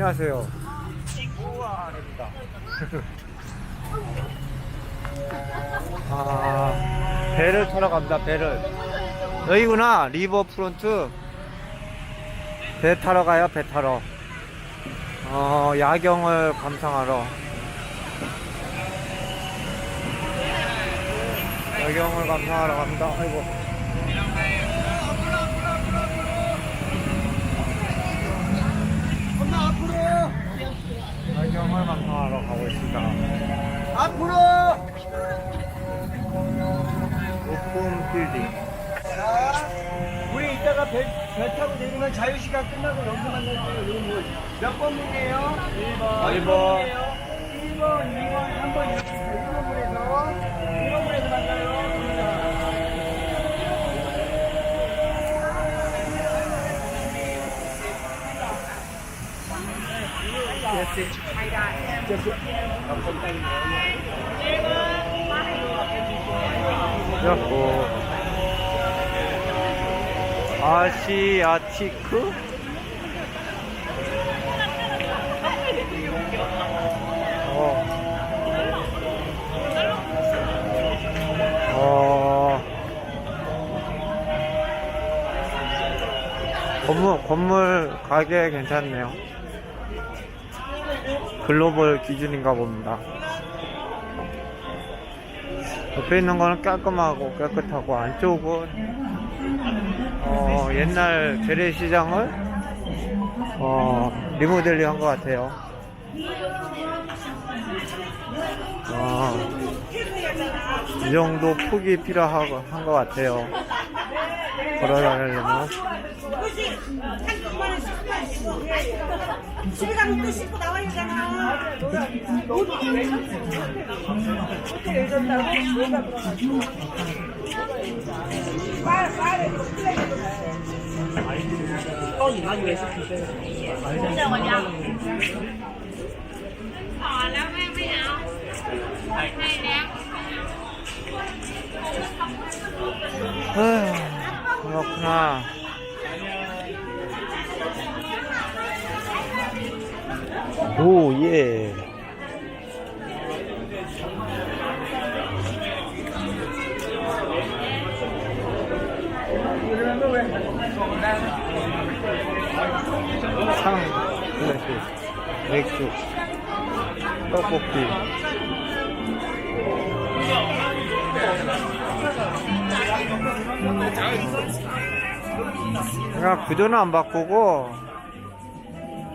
안녕하세요. 우와입니다. 아, 배를 타러 갑니다, 배를. 여기구나, 리버 프론트. 배 타러 가요, 배 타러. 어, 야경을 감상하러. 야경을 감상하러 갑니다. 아이고. 엄마 야경을 감상하러 가고 있습니다. 앞으로 높은 빌딩. 자 우리 이따가 배, 배 타고 내리면 자유시간 끝나고 여기서 만날 거예요 여기 뭐, 몇번 문이에요? 1번 일 1번 번. 1번 2번 3번 이렇게 있어요 1번 그래갖고 아시아티크 어. 어. 건물 건물 가게 괜찮네요. 글로벌 기준인가 봅니다. 옆에 있는 거는 깔끔하고 깨끗하고 안쪽은 어, 옛날 재래시장을 어, 리모델링 한 것 같아요. 어, 이 정도 폭이 필요한 것 같아요. 걸어다니려면. 그지? 한 6만 원, 10만 원. 집에 가면 또 씻고 나와야 되잖아. 아휴, 그 렇구나. 오, 예. 상, 맥주, 떡볶이. 그러니까 구조는 안 바꾸고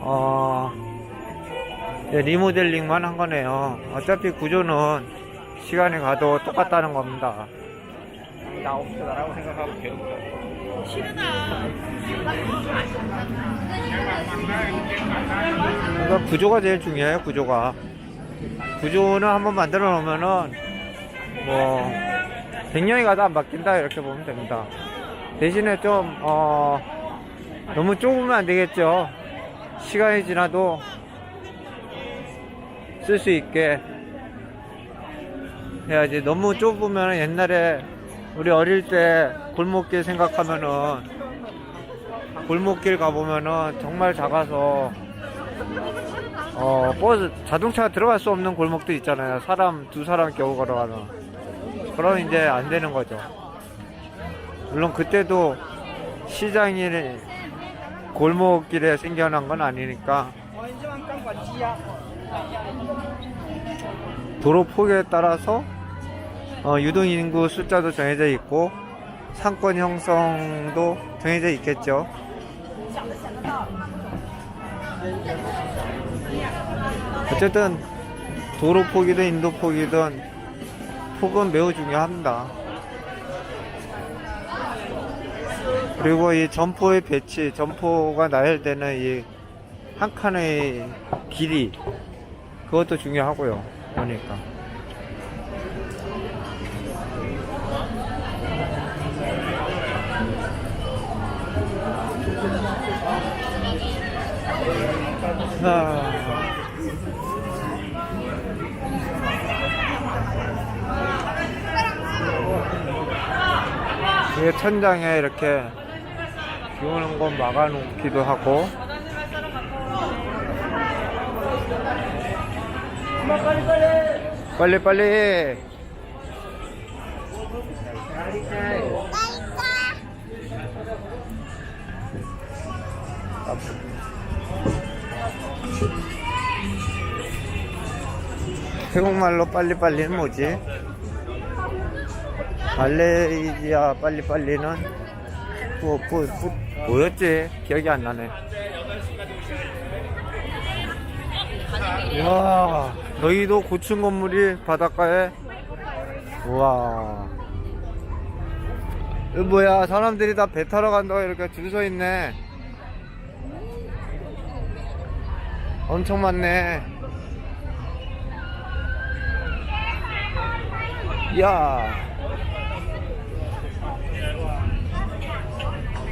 어 예, 리모델링만 한 거네요. 어차피 구조는 시간이 가도 똑같다는 겁니다. 나 없어라고 생각하면 돼요. 그러니까 구조가 제일 중요해요. 구조가 구조는 한번 만들어 놓으면은 뭐 100년이 가도 안 바뀐다 이렇게 보면 됩니다. 대신에 좀, 어, 너무 좁으면 안 되겠죠. 시간이 지나도 쓸 수 있게 해야지. 너무 좁으면 옛날에 우리 어릴 때 골목길 생각하면은 골목길 가보면은 정말 작아서 어, 버스, 자동차가 들어갈 수 없는 골목도 있잖아요. 사람, 두 사람 겨우 걸어가는. 그럼 이제 안 되는 거죠. 물론 그때도 시장이 골목길에 생겨난 건 아니니까 도로 폭에 따라서 어, 유동 인구 숫자도 정해져 있고 상권 형성도 정해져 있겠죠. 어쨌든 도로 폭이든 인도 폭이든 폭은 매우 중요합니다. 그리고 이 점포의 배치, 점포가 나열되는 이 한 칸의 길이 그것도 중요하고요. 보니까. 아. 천장에 이렇게 비 오는 건 막아 놓기도 하고 빨리 빨리. 태국말로 빨리빨리는 뭐지? 말레이시아 빨리빨리는 뭐, 뭐, 뭐, 뭐였지? 기억이 안 나네. 와, 너희도 고층 건물이 바닷가에? 우와. 이거 뭐야, 사람들이 다 배 타러 간다고 이렇게 줄 서 있네. 엄청 많네. 야.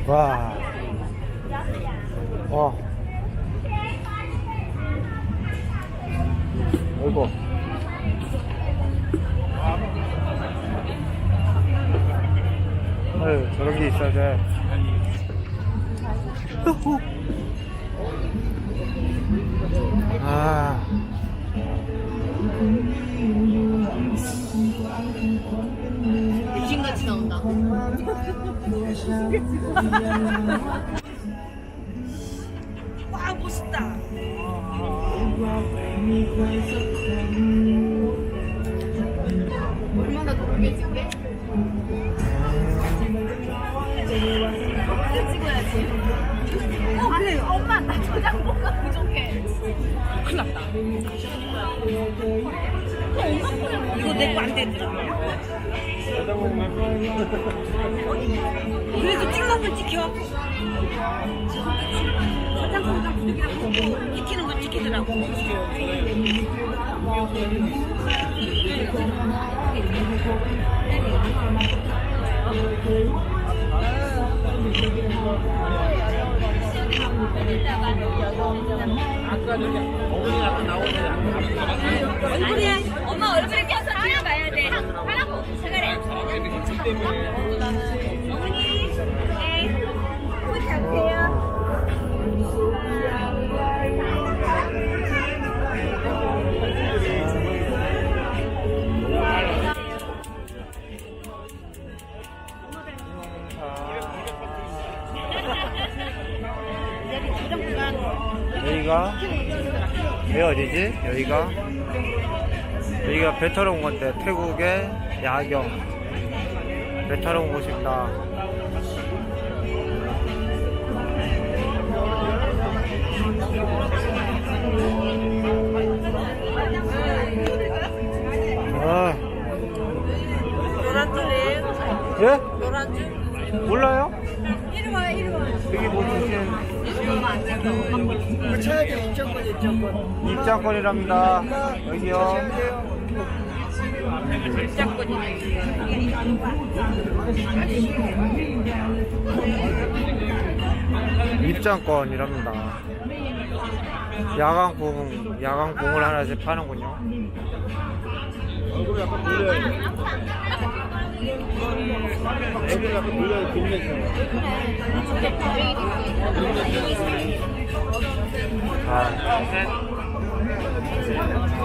와. 와. 어이구. 아유, 저런 게 있어야 돼. 아. 귀신같이 나온다. 얼마나 높게 찍게? 높게 찍어야지. 어, 그래. 엄마, 나 저장고가 부족해. 큰일 났다. 이거 내 거 안 되더라. 그래도 찍는 건 찍혀. 화장품이랑 부족이랑 찍히는 건 찍히더라고. 얼굴에 엄마 얼굴에 껴서 가야 돼. 하라고. 어 여기가 여기 어디지? 여기가 여기가 온 건데 태국의 야경 배 타러 오고 싶다 아, 예? 돼 입장권 입장권. 입장권이랍니다 여기요 입장권이랍니다. 야광봉, 야광봉을 하나씩 파는군요. 얼굴 약간 돌려야 돼. 얼굴 약간 돌려 야 돼. 아,